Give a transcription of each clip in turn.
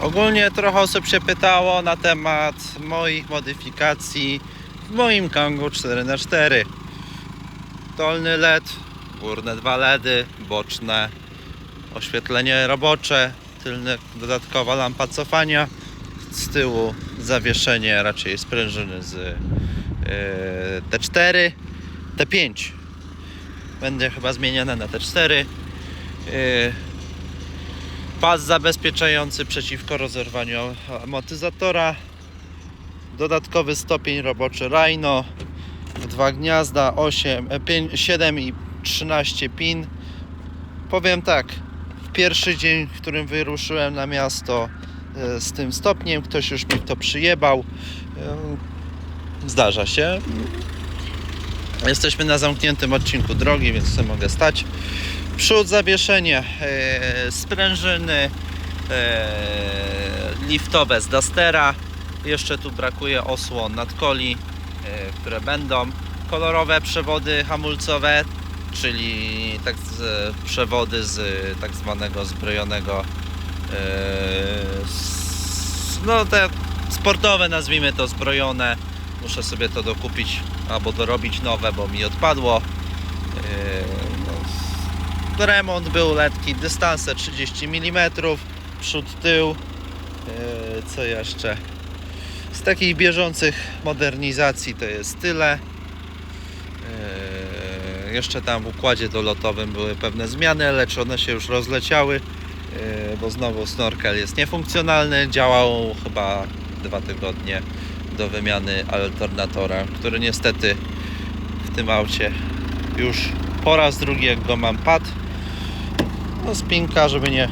Ogólnie trochę osób się pytało na temat moich modyfikacji w moim Kangu 4x4. Dolny LED, górne dwa LEDy, boczne oświetlenie robocze, tylne dodatkowa lampa cofania, z tyłu zawieszenie raczej sprężyny z yy, T4, T5. Będzie chyba zmienione na T4. Yy, pas zabezpieczający przeciwko rozerwaniu amortyzatora. Dodatkowy stopień roboczy Rhino. Dwa gniazda, 8, 5, 7 i 13 pin. Powiem tak, w pierwszy dzień, w którym wyruszyłem na miasto e, z tym stopniem, ktoś już mi to przyjebał. E, Zdarza się. Jesteśmy na zamkniętym odcinku drogi, więc sobie mogę stać. Przód zawieszenie, e, sprężyny e, liftowe z Dustera. Jeszcze tu brakuje osłon nadkoli, e, które będą. Kolorowe przewody hamulcowe, czyli tak z, przewody z tak zwanego zbrojonego no te sportowe nazwijmy to zbrojone. Muszę sobie to dokupić albo dorobić nowe, bo mi odpadło. Remont był letki, dystanse 30 mm, przód, tył. E, Co jeszcze? Z takich bieżących modernizacji to jest tyle. E, Jeszcze tam w układzie dolotowym były pewne zmiany, lecz one się już rozleciały, e, bo znowu snorkel jest niefunkcjonalny. Działał chyba dwa tygodnie do wymiany alternatora, który niestety w tym aucie już po raz drugi jak go mam pad. No spinka, żeby nie,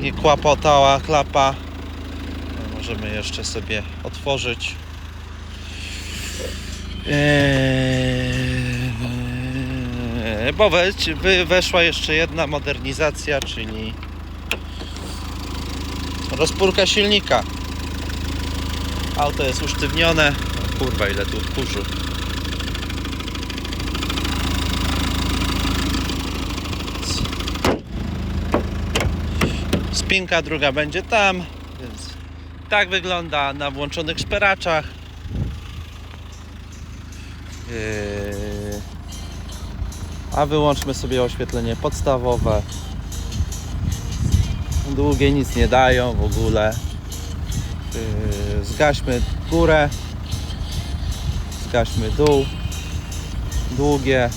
nie kłapotała klapa. No, możemy jeszcze sobie otworzyć. Eee, bo we, weszła jeszcze jedna modernizacja, czyli rozpórka silnika. Auto jest usztywnione. O kurwa, ile tu kurzu. Spinka druga będzie tam, więc tak wygląda na włączonych szperaczach. Yy, A wyłączmy sobie oświetlenie podstawowe. Długie nic nie dają w ogóle. Yy, Zgaśmy górę. Zgaśmy dół. Długie,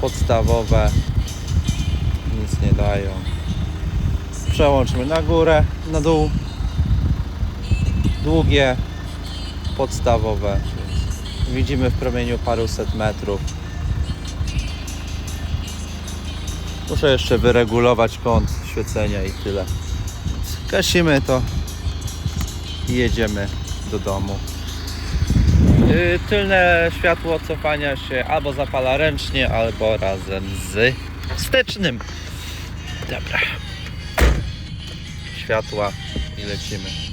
podstawowe. Nic nie dają. Przełączmy na górę, na dół. Długie, podstawowe. Widzimy w promieniu paruset metrów. Muszę jeszcze wyregulować kąt świecenia i tyle. Gasimy to i jedziemy do domu. Yy, Tylne światło cofania się albo zapala ręcznie, albo razem z wstecznym. Dobra. Światła i lecimy.